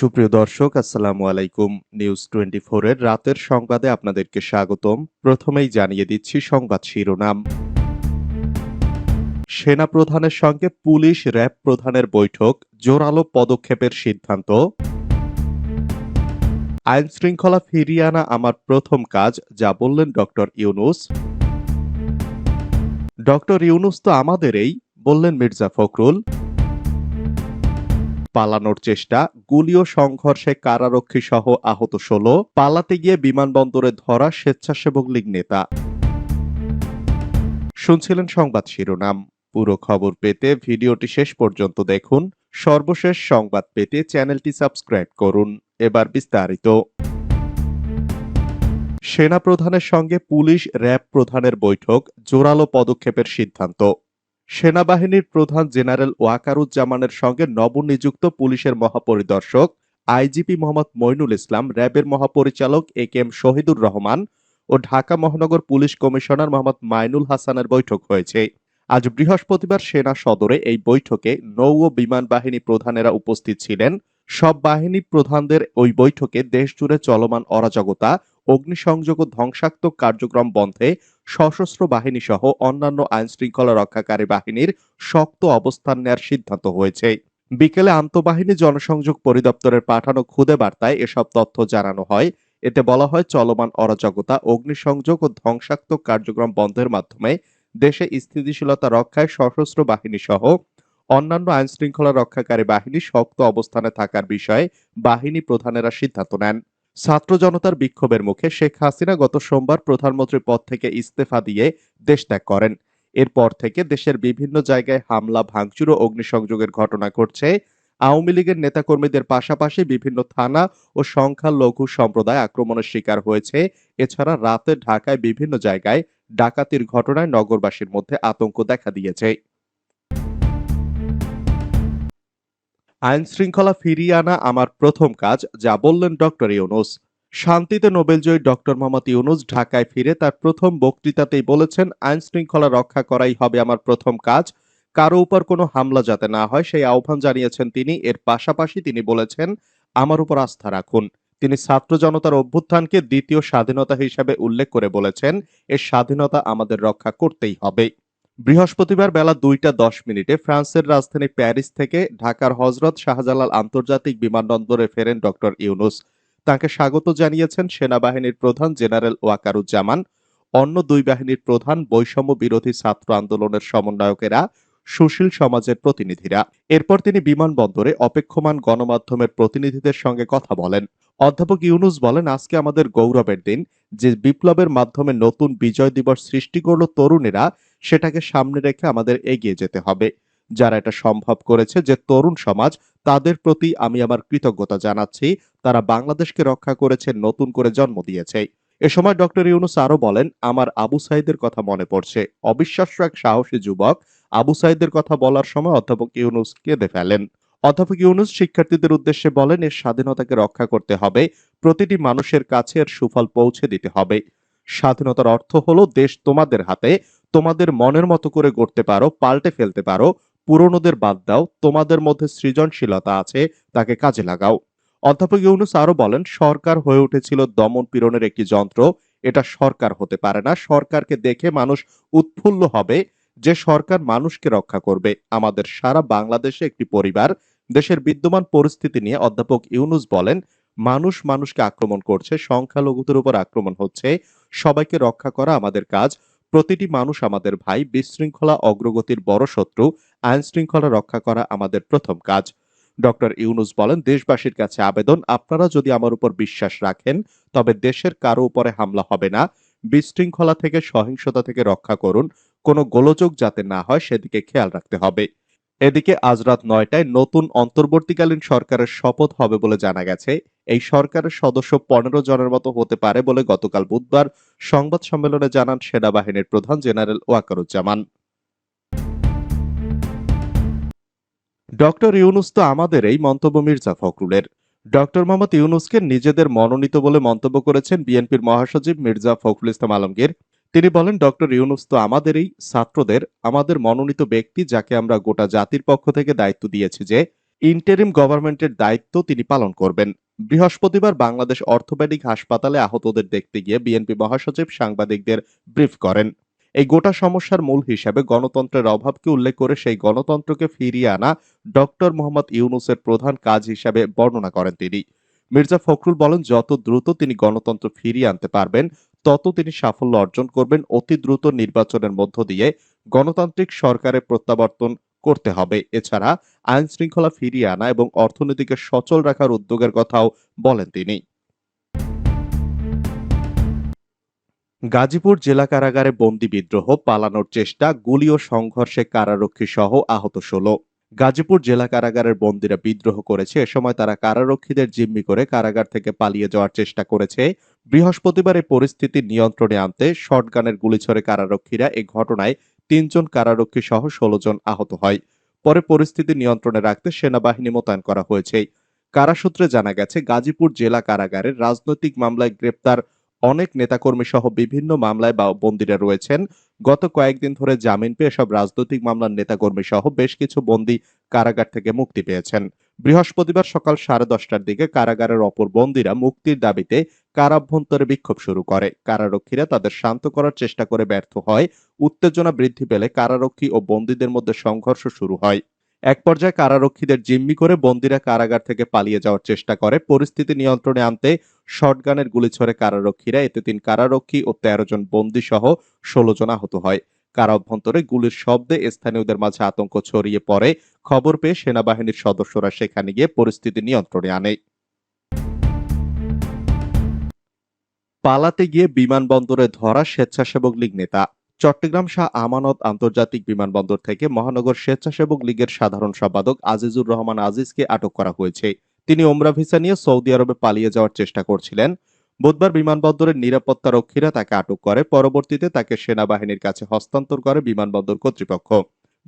সুপ্রিয় দর্শক, আসসালামু আলাইকুম। নিউজ টোয়েন্টি এর রাতের সংবাদে আপনাদেরকে স্বাগতম। প্রথমেই জানিয়ে দিচ্ছি সংবাদ শিরোনাম। সেনা প্রধানের সঙ্গে পুলিশ র্যাব প্রধানের বৈঠক, জোরালো পদক্ষেপের সিদ্ধান্ত। আইন শৃঙ্খলা ফিরিয়ে আনা আমার প্রথম কাজ, যা বললেন ডক্টর ইউনুস। ডক্টর ইউনুস তো আমাদেরই, বললেন মির্জা ফখরুল। পালানোর চেষ্টা গুলি ও সংঘর্ষে কারারক্ষী সহ আহত ষোলো, পালাতে গিয়ে বিমানবন্দরে ধরা স্বেচ্ছাসেবক লীগ নেতা। শুনছিলেন সংবাদ শিরোনাম। পুরো খবর পেতে ভিডিওটি শেষ পর্যন্ত দেখুন। সর্বশেষ সংবাদ পেতে চ্যানেলটি সাবস্ক্রাইব করুন। এবার বিস্তারিত। সেনা প্রধানের সঙ্গে পুলিশ র্যাব প্রধানের বৈঠক, জোরালো পদক্ষেপের সিদ্ধান্ত। সেনাবাহিনীর প্রধান জেনারেল ওয়াকারুজ্জামানের সঙ্গে নবনিযুক্ত পুলিশের মহাপরিদর্শক আইজিপি মোহাম্মদ মইনুল ইসলাম, র্যাবের মহাপরিচালক A K M Shahidur Rahman ও ঢাকা মহানগর পুলিশ কমিশনার মোহাম্মদ মাইনুল হাসানের বৈঠক হয়েছে। আজ বৃহস্পতিবার সেনা সদরে এই বৈঠকে নৌ ও বিমান বাহিনী প্রধানেরা উপস্থিত ছিলেন। সব বাহিনী প্রধানদের ওই বৈঠকে দেশজুড়ে চলমান অরাজকতা, অগ্নিসংযোগ ও ধ্বংসাত্মক কার্যক্রম বন্ধে সশস্ত্র বাহিনী সহ অন্যান্য আইন শৃঙ্খলা রক্ষাকারী বাহিনীর শক্ত অবস্থান নেয়ার সিদ্ধান্ত হয়েছে। বিকেলে আন্তঃবাহিনী জনসংযোগ পরিদপ্তরের পাঠানো খুদে বার্তায় এসব তথ্য জানানো হয়। এতে বলা হয়, চলমান অরাজকতা, অগ্নিসংযোগ ও ধ্বংসাত্মক কার্যক্রম বন্ধের মাধ্যমে দেশে স্থিতিশীলতা রক্ষায় সশস্ত্র বাহিনী সহ অন্যান্য আইন শৃঙ্খলা রক্ষাকারী বাহিনী শক্ত অবস্থানে থাকার বিষয়ে বাহিনী প্রধানেরা সিদ্ধান্ত নেন। ছাত্র জনতার বিক্ষোভের মুখে শেখ হাসিনা গত সোমবার প্রধানমন্ত্রীর পদ থেকে ইস্তফা দিয়ে দেশ ত্যাগ করেন। এরপর থেকে দেশের বিভিন্ন জায়গায় হামলা, ভাঙচুর ও অগ্নিসংযোগের ঘটনা ঘটছে। আওয়ামী লীগের নেতাকর্মীদের পাশাপাশি বিভিন্ন থানা ও সংখ্যালঘু সম্প্রদায় আক্রমণের শিকার হয়েছে। এছাড়া রাতে ঢাকায় বিভিন্ন জায়গায় ডাকাতির ঘটনায় নগরবাসীর মধ্যে আতঙ্ক দেখা দিয়েছে। আইন শৃঙ্খলা ফিরিয়ে আনা আমার প্রথম কাজ, যা বললেন ডক্টর ইউনুস। শান্তিতে নোবেলজয়ী ডক্টর মোহাম্মদ ইউনুস ঢাকায় ফিরে তার প্রথম বক্তৃতাতেই বলেছেন আইন শৃঙ্খলা রক্ষা করাই হবে আমার প্রথম কাজ। কারও উপর কোনো হামলা যাতে না হয়, সেই আহ্বান জানিয়েছেন তিনি। এর পাশাপাশি তিনি বলেছেন, আমার উপর আস্থা রাখুন। তিনি ছাত্র জনতার অভ্যুত্থানকে দ্বিতীয় স্বাধীনতা হিসাবে উল্লেখ করে বলেছেন, এর স্বাধীনতা আমাদের রক্ষা করতেই হবে। বৃহস্পতিবার বেলা দুইটা দশ মিনিটে ফ্রান্সের রাজধানী প্যারিস থেকে ঢাকার হজরত শাহজালাল আন্তর্জাতিক বিমানবন্দরে ফেরেন ডক্টর ইউনুস। তাকে স্বাগত জানিয়েছেন সেনাবাহিনীর প্রধান জেনারেল ওয়াকারুজ্জামান। অন্য দুই বাহিনীর প্রধান বৈষম্য বিরোধী ছাত্র আন্দোলনের সমন্বয়কেরা, সুশীল সমাজের প্রতিনিধিরা। এরপর তিনি বিমানবন্দরে অপেক্ষমান গণমাধ্যমের প্রতিনিধিদের সঙ্গে কথা বলেন। অধ্যাপক ইউনুস বলেন, আজকে আমাদের গৌরবের দিন। যে বিপ্লবের মাধ্যমে নতুন বিজয় দিবস সৃষ্টি করল তরুণেরা সেটাকে সামনে রেখে আমাদের এগিয়ে যেতে হবে। যারা এটা সম্ভব করেছে, যে তরুণ সমাজ, তাদের প্রতি আমি আমার কৃতজ্ঞতা জানাচ্ছি। তারা বাংলাদেশকে রক্ষা করেছে, নতুন করে জন্ম দিয়েছে। এ সময় ডক্টর ইউনুস আরও বলেন, আমার আবু সাইদের কথা মনে পড়ছে। অবিশ্বাস্য এক সাহসী যুবক আবু সাইদের কথা বলার সময় অধ্যাপক ইউনুস কেঁদে ফেলেন। অধ্যাপক ইউনুস শিক্ষার্থীদের উদ্দেশ্যে বলেন, এর স্বাধীনতাকে রক্ষা করতে হবে। প্রতিটি মানুষের কাছে এর সুফল পৌঁছে দিতে হবে। স্বাধীনতার অর্থ হলো দেশ তোমাদের হাতে। তোমাদের মনের মতো করে গড়তে পারো, পাল্টে ফেলতে পারো, পুরনোদের বাদ দাও, তোমাদের মধ্যে সৃজনশীলতা আছে, তাকে কাজে লাগাও। অধ্যাপক ইউনুস আরও বলেন, সরকার হয়ে উঠেছিল দমন পীড়নের একটি যন্ত্র, এটা সরকার হতে পারে না, সরকারকে দেখে মানুষ উৎফুল্ল হবে, যে সরকার মানুষকে রক্ষা করবে। আমাদের সারা বাংলাদেশে একটি পরিবার, দেশের বিদ্যমান পরিস্থিতি নিয়ে অধ্যাপক ইউনুস বলেন, মানুষ মানুষকে আক্রমণ করছে, সংখ্যালঘুদের উপর আক্রমণ হচ্ছে, সবাইকে রক্ষা করা আমাদের কাজ প্রতিটি মানুষ আমাদের ভাই, বিশৃঙ্খলা, অগ্রগতির বড় শত্রু, আইন শৃঙ্খলা রক্ষা করা আমাদের প্রথম কাজ। ডক্টর ইউনুস বলেন, দেশবাসীর কাছে আবেদন, আপনারা যদি আমার উপর বিশ্বাস রাখেন, তবে দেশের কারও উপরে হামলা হবে না। বিশৃঙ্খলা থেকে, সহিংসতা থেকে রক্ষা করুন। কোনো গোলযোগ যাতে না হয়, সেদিকে খেয়াল রাখতে হবে। এদিকে আজ রাত নয়টায় নতুন অন্তর্বর্তীকালীন সরকারের শপথ হবে বলে জানা গেছে। এই সরকারের সদস্য পনেরো জনের মতো হতে পারে বলে গতকাল বুধবার সংবাদ সম্মেলনে জানান সেনাবাহিনীর প্রধান জেনারেল ওয়াকারুজ্জামান। ডক্টর ইউনুস তো আমাদের এই মন্তব্য মির্জা ফখরুলের। ডক্টর মোহাম্মদ ইউনুসকে নিজেদের মনোনীত বলে মন্তব্য করেছেন বিএনপির মহাসচিব মির্জা ফখরুল ইসলাম আলমগীর। তিনি বলেন, ডক্টর ইউনুস তো আমাদেরই ছাত্রদের, আমাদের মনোনীত ব্যক্তি যাকে আমরা গোটা জাতির পক্ষ থেকে দায়িত্ব দিয়েছি যে, ইন্টেরিম গভর্নমেন্টের দায়িত্ব তিনি পালন করবেন। বৃহস্পতিবার বাংলাদেশ অর্থোপেডিক হাসপাতালে আহতদের দেখতে গিয়ে বিএনপি মহাসচিব সাংবাদিকদের ব্রিফ করেন। এই গোটা সমস্যার মূল হিসাবে গণতন্ত্রের অভাবকে উল্লেখ করে সেই গণতন্ত্রকে ফিরিয়ে আনা ডক্টর মোহাম্মদ ইউনুসের প্রধান কাজ হিসাবে বর্ণনা করেন তিনি। মির্জা ফখরুল বলেন, যত দ্রুত তিনি গণতন্ত্র ফিরিয়ে আনতে পারবেন, তত তিনি সাফল্য অর্জন করবেন অতি দ্রুত নির্বাচনের মধ্য দিয়ে। গণতান্ত্রিক সরকারের প্রত্যাবর্তন করতে হবে। এছাড়া আইন শৃঙ্খলা ফিরিয়ে আনা এবং অর্থনীতিকে সচল রাখার উদ্যোগের কথাও বলেন তিনি। গাজীপুর জেলা কারাগারে বন্দি বিদ্রোহ পালানোর চেষ্টা, গুলি ও সংঘর্ষে কারারক্ষী সহ আহত ষোলো। গাজীপুর জেলা কারাগারের বন্দীরা বিদ্রোহ করেছে। এ সময় তারা কারারক্ষীদের জিম্মি করে কারাগার থেকে পালিয়ে যাওয়ার চেষ্টা করেছে। বৃহস্পতিবার এই পরিস্থিতি নিয়ন্ত্রণে আনতে শটগানের গুলি ছড়ে কারারক্ষীরা এই ঘটনায় তিনজন কারারক্ষী সহ ষোলো জন আহত হয়। পরে পরিস্থিতি নিয়ন্ত্রণে রাখতে সেনাবাহিনী মোতায়েন করা হয়েছে। কারাসূত্রে জানা গেছে, গাজীপুর জেলা কারাগারের রাজনৈতিক মামলায় গ্রেপ্তার অনেক নেতাকর্মী সহ বিভিন্ন মামলায় বা বন্দীরা রয়েছেন। গত কয়েকদিন ধরে জামিন পেয়ে সব রাজনৈতিক মামলার নেতাকর্মী সহ বেশ কিছু বন্দী কারাগার থেকে মুক্তি পেয়েছেন। বৃহস্পতিবার সকাল সাড়ে দশটার দিকে কারাগারের অপর বন্দীরা মুক্তির দাবিতে কারাভ্যন্তরে বিক্ষোভ শুরু করে। কারারক্ষীরা তাদের শান্ত করার চেষ্টা করে ব্যর্থ হয়। উত্তেজনা বৃদ্ধি পেলে কারারক্ষী ও বন্দীদের মধ্যে সংঘর্ষ শুরু হয়। এক পর্যায়ে কারারক্ষীদের জিম্মি করে বন্দীরা কারাগার থেকে পালিয়ে যাওয়ার চেষ্টা করে। পরিস্থিতি নিয়ন্ত্রণে আনতে শটগানের গুলি ছড়ে কারারক্ষীরা। এতে তিন কারারক্ষী ও তেরো জন বন্দী সহ ষোলো জন আহত হয়। কারা অভ্যন্তরে গুলির শব্দে স্থানীয়দের মাঝে আতঙ্ক ছড়িয়ে পড়ে। খবর পেয়ে সেনাবাহিনীর সদস্যরা সেখানে গিয়ে পরিস্থিতি নিয়ন্ত্রণে আনে। পালাতে গিয়ে বিমানবন্দরে ধরা স্বেচ্ছাসেবক লীগ নেতা। চট্টগ্রাম শাহ আমানত আন্তর্জাতিক বিমানবন্দর থেকে মহানগর স্বেচ্ছাসেবক লীগের সাধারণ সম্পাদক আজিজুর রহমান আজিজকে আটক করা হয়েছে। তিনি ওমরা ভিসা নিয়ে সৌদি আরবে পালিয়ে যাওয়ার চেষ্টা করছিলেন। বুধবার বিমানবন্দরের নিরাপত্তা রক্ষীরা তাকে আটক করে, পরবর্তীতে তাকে সেনাবাহিনীর কাছে হস্তান্তর করে বিমানবন্দর কর্তৃপক্ষ।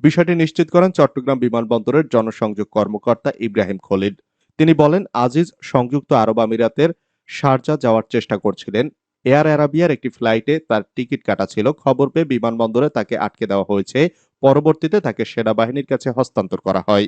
বিষয়টি নিশ্চিত করেন চট্টগ্রাম বিমানবন্দরের জনসংযোগ কর্মকর্তা ইব্রাহিম খলিদ তিনি বলেন, আজিজ সংযুক্ত আরব আমিরাতের শারজা যাওয়ার চেষ্টা করছিলেন। এয়ার অ্যারাবিয়ার একটি ফ্লাইটে তার টিকিট কাটা ছিল। খবর পেয়ে বিমানবন্দরে তাকে আটকে দেওয়া হয়েছে। পরবর্তীতে তাকে সেনাবাহিনীর কাছে হস্তান্তর করা হয়।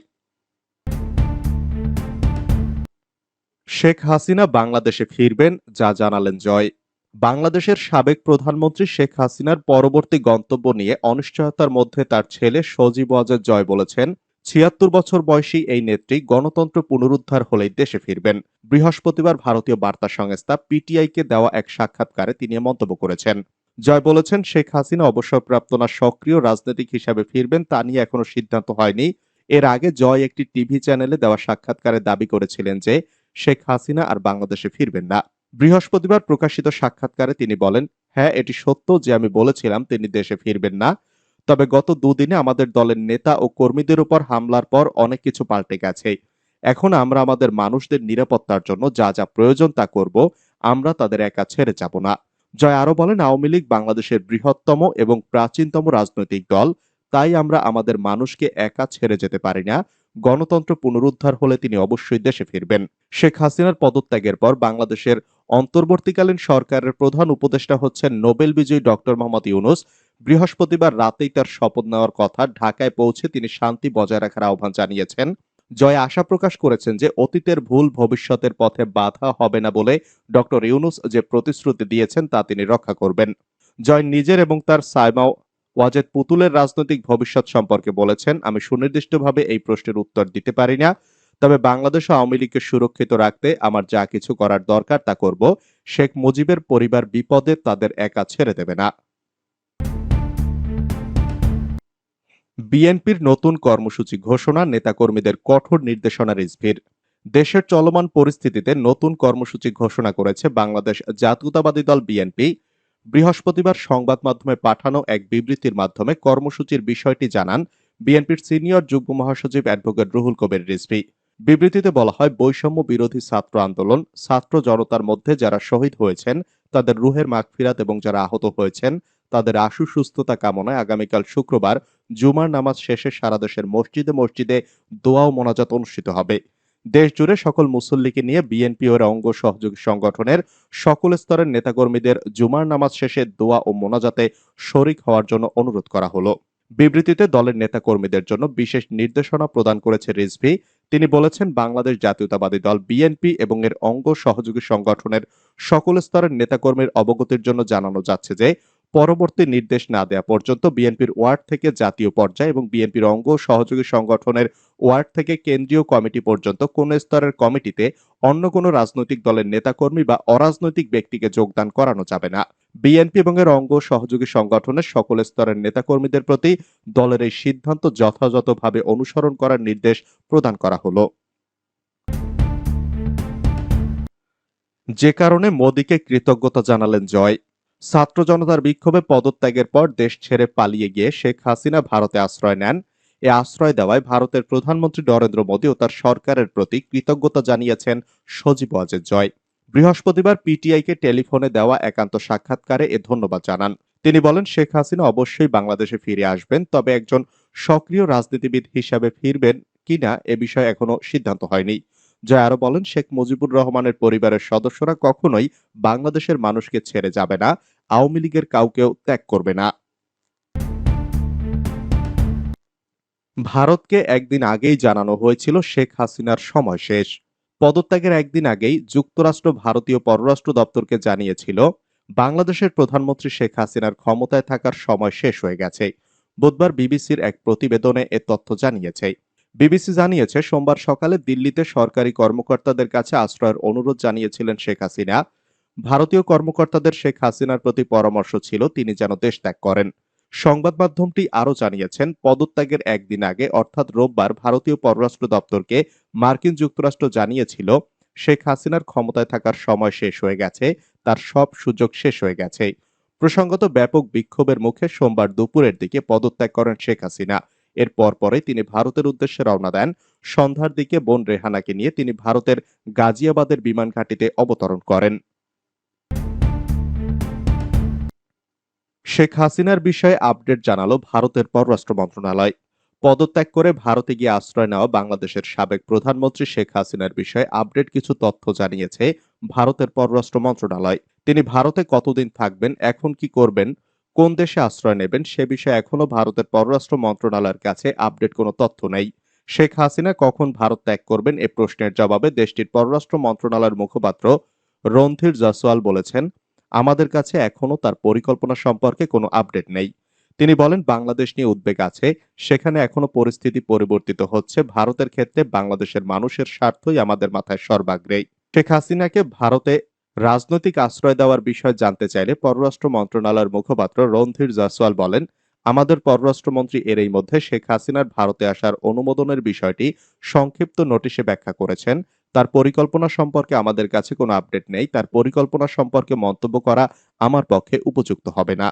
শেখ হাসিনা বাংলাদেশে ফিরবেন, যা জানালেন জয়। বাংলাদেশের সাবেক প্রধানমন্ত্রী শেখ হাসিনার পরবর্তী গন্তব্য নিয়ে অনিশ্চয়তার মধ্যে তার ছেলে সজীব ওয়াজেদ জয় বলেছেন ছিয়াত্তর বছর বয়সী এই নেত্রী গণতন্ত্র পুনরুদ্ধার হলেই দেশে ফিরবেন। বৃহস্পতিবার ভারতীয় বার্তা সংস্থা পিটিআইকে দেওয়া এক সাক্ষাৎকারে তিনি মন্তব্য করেছেন। জয় বলেছেন, শেখ হাসিনা অবসরপ্রাপ্ত না সক্রিয় রাজনৈতিক হিসাবে ফিরবেন তা নিয়ে এখনও সিদ্ধান্ত হয়নি। এর আগে জয় একটি টিভি চ্যানেলে দেওয়া সাক্ষাৎকারে দাবি করেছিলেন যে, শেখ হাসিনা আর বাংলাদেশে ফিরবেন না। বৃহস্পতিবার প্রকাশিত সাক্ষাৎকারে তিনি বলেন হ্যাঁ এটি সত্য যে আমি বলেছিলাম তিনি দেশে ফিরবেন না। তবে গত দুদিনে আমাদের দলের নেতা ও কর্মীদের উপর হামলার পর অনেক কিছু পাল্টে গেছে। এখন আমরা আমাদের মানুষদের নিরাপত্তার জন্য যা যা প্রয়োজন তা করব, আমরা তাদের একা ছেড়ে যাব না। জয় আরও বলেন, আওয়ামী লীগ বাংলাদেশের বৃহত্তম এবং প্রাচীনতম রাজনৈতিক দল। তাই আমরা আমাদের মানুষকে একা ছেড়ে যেতে পারি না। গণতন্ত্র পুনরুদ্ধার হলে তিনি অবশ্যই দেশে ফিরবেন। শেখ হাসিনার পদত্যাগের পর বাংলাদেশের অন্তর্বর্তীকালীন সরকারের প্রধান উপদেষ্টা হচ্ছেন নোবেল বিজয়ী ডক্টর মোহাম্মদ ইউনুস। বৃহস্পতিবার রাতেই তার শপথ নেওয়ার কথা ঢাকায় পৌঁছে তিনি শান্তি বজায় রাখার আহ্বান জানিয়েছেন। জয় আশা প্রকাশ করেছেন যে অতীতের ভুল ভবিষ্যতের পথে বাধা হবে না বলে ডক্টর ইউনুস যে প্রতিশ্রুতি দিয়েছেন তা তিনি রক্ষা করবেন। জয় নিজের এবং তার সাইমা ওয়াজেদ পুতুলের রাজনৈতিক ভবিষ্যৎ সম্পর্কে বলেছেন, আমি সুনির্দিষ্টভাবে এই প্রশ্নের উত্তর দিতে পারি না। তবে বাংলাদেশ আওয়ামী লীগকে সুরক্ষিত রাখতে আমার যা কিছু করার দরকার তা করব। শেখ মুজিবের পরিবার বিপদে তাদের একা ছেড়ে দেবে না। বিএনপির নতুন কর্মসূচি ঘোষণা নেতাকর্মীদের কঠোর নির্দেশনা রিজভির। দেশের চলমান পরিস্থিতিতে নতুন কর্মসূচি ঘোষণা করেছে বাংলাদেশ জাতীয়তাবাদী দল বিএনপি। বৃহস্পতিবার সংবাদ মাধ্যমে পাঠানো এক বিবৃতির মাধ্যমে কর্মসূচির বিষয়টি জানান বিএনপির সিনিয়র যুগ্ম মহাসচিব অ্যাডভোকেট রুহুল কবির রিজভি। বিবৃতিতে বলা হয়, বৈষম্য বিরোধী ছাত্র আন্দোলন, ছাত্র জনতার মধ্যে যারা শহীদ হয়েছেন, তাদের রুহের মাগফিরাত এবং যারা আহত হয়েছেন তাদের আশু সুস্থতা কামনায় আগামীকাল শুক্রবার জুমার নামাজ শেষে সারা দেশের মসজিদে মসজিদে দোয়া ও মোনাজাত অনুষ্ঠিত হবে। দেশ জুড়ে সকল মুসল্লিকে নিয়ে বিএনপি ও অঙ্গ সহযোগী সংগঠনের সকল স্তরের নেতাকর্মীদের জুমার নামাজ শেষে দোয়া ও মোনাজাতে শরিক হওয়ার জন্য অনুরোধ করা হলো। বিবৃতিতে দলের নেতাকর্মীদের জন্য বিশেষ নির্দেশনা প্রদান করেছে রিজভি। তিনি বলেছেন, বাংলাদেশ জাতীয়তাবাদী দল বিএনপি এবং এর অঙ্গ সহযোগী সংগঠনের সকল স্তরের নেতাকর্মীর অবগতির জন্য জানানো যাচ্ছে যে পরবর্তী নির্দেশ না দেওয়া পর্যন্ত বিএনপির ওয়ার্ড থেকে জাতীয় পর্যায়ে এবং বিএনপির অঙ্গ সহযোগী সংগঠনের ওয়ার্ড থেকে কেন্দ্রীয় কমিটি পর্যন্ত কোন স্তরের কমিটিতে অন্য কোনো রাজনৈতিক দলের নেতাকর্মী বা অরাজনৈতিক ব্যক্তিকে যোগদান করানো যাবে না। বিএনপি এবং এর অঙ্গ সহযোগী সংগঠনের সকল স্তরের নেতাকর্মীদের প্রতি দলের এই সিদ্ধান্ত যথাযথভাবে অনুসরণ করার নির্দেশ প্রদান করা হলো। যে কারণে মোদীকে কৃতজ্ঞতা জানালেন জয়। ছাত্র জনতার বিক্ষোভে পদত্যাগের পর দেশ ছেড়ে পালিয়ে গিয়ে শেখ হাসিনা ভারতে আশ্রয় নেন। এ আশ্রয় দেওয়ায় ভারতের প্রধানমন্ত্রী নরেন্দ্র মোদী ও তার সরকারের প্রতি কৃতজ্ঞতা জানিয়েছেন সজীব ওয়াজেদ জয়। বৃহস্পতিবার পিটিআইকে টেলিফোনে দেওয়া একান্ত সাক্ষাৎকারে এ ধন্যবাদ জানান। তিনি বলেন, শেখ হাসিনা অবশ্যই বাংলাদেশে ফিরে আসবেন, তবে একজন সক্রিয় রাজনীতিবিদ হিসাবে ফিরবেন কিনা এ বিষয়ে এখনও সিদ্ধান্ত হয়নি। জয় আরও বলেন, শেখ মুজিবুর রহমানের পরিবারের সদস্যরা কখনোই বাংলাদেশের মানুষকে ছেড়ে যাবে না, আওয়ামী লীগের কাউকেও ত্যাগ করবে না। ভারতকে একদিন আগেই জানানো হয়েছিল শেখ হাসিনার সময় শেষ। পদত্যাগের একদিন আগেই যুক্তরাষ্ট্র ভারতীয় পররাষ্ট্র দপ্তরকে জানিয়েছিল, বাংলাদেশের প্রধানমন্ত্রী শেখ হাসিনার ক্ষমতায় থাকার সময় শেষ হয়ে গেছে। বুধবার বিবিসির এক প্রতিবেদনে এ তথ্য জানিয়েছে। বিবিসি জানিয়েছে, সোমবার সকালে দিল্লিতে সরকারি কর্মকর্তাদের কাছে আশ্রয়ের অনুরোধ জানিয়েছিলেন শেখ হাসিনা। ভারতীয় কর্মকর্তাদের শেখ হাসিনার প্রতি পরামর্শ ছিল, তিনি যেন দেশ ত্যাগ করেন। সংবাদ মাধ্যমটি আরও জানিয়েছেন, পদত্যাগের একদিন আগে, অর্থাৎ রোববার, ভারতীয় পররাষ্ট্র দপ্তরকে মার্কিন যুক্তরাষ্ট্র জানিয়েছিল, শেখ হাসিনার ক্ষমতায় থাকার সময় শেষ হয়ে গেছে, তার সব সুযোগ শেষ হয়ে গেছে। প্রসঙ্গত, ব্যাপক বিক্ষোভের মুখে সোমবার দুপুরের দিকে পদত্যাগ করেন শেখ হাসিনা। এর পরপরে তিনি ভারতের উদ্দেশ্যে রওনা দেন। সন্ধ্যার দিকে বোন রেহানাকে নিয়ে তিনি ভারতের গাজিয়াবাদের বিমান ঘাঁটিতে অবতরণ করেন। শেখ হাসিনার বিষয়ে আপডেট জানালো ভারতের পররাষ্ট্র মন্ত্রণালয়। পদত্যাগ করে ভারতে গিয়ে আশ্রয় নেওয়া বাংলাদেশের সাবেক প্রধানমন্ত্রী শেখ হাসিনার বিষয়ে আপডেট কিছু তথ্য জানিয়েছে ভারতের পররাষ্ট্র মন্ত্রণালয়। তিনি ভারতে কতদিন থাকবেন, এখন কি করবেন কোন দেশে আশ্রয় নেবেন সে বিষয়ে এখনও ভারতের পররাষ্ট্র মন্ত্রণালয়ের কাছে আপডেট কোনো তথ্য নেই। শেখ হাসিনা কখন ভারত ত্যাগ করবেন এ প্রশ্নের জবাবে দেশটির পররাষ্ট্র মন্ত্রণালয়ের মুখপাত্র রণধীর জসওয়াল বলেছেন, আমাদের কাছে এখনও তার পরিকল্পনা সম্পর্কে কোনো আপডেট নেই। তিনি বলেন, বাংলাদেশ নিয়ে উদ্বেগ আছে, সেখানে এখনও পরিস্থিতি পরিবর্তিত হচ্ছে। ভারতের ক্ষেত্রে বাংলাদেশের মানুষের স্বার্থই আমাদের মাথায় সর্বাগ্রে শেখ হাসিনাকে ভারতে রাজনৈতিক আশ্রয় দেওয়ার বিষয় জানতে চাইলে পররাষ্ট্র মন্ত্রণালয়ের মুখপাত্র রণধীর জয়সওয়াল বলেন, আমাদের পররাষ্ট্রমন্ত্রী এরই মধ্যে শেখ হাসিনার ভারতে আসার অনুমোদনের বিষয়টি সংক্ষিপ্ত নোটিশে ব্যাখ্যা করেছেন। তার পরিকল্পনা সম্পর্কে আমাদের কাছে কোনো আপডেট নেই। তার পরিকল্পনা সম্পর্কে মন্তব্য করা আমার পক্ষে উপযুক্ত হবে না।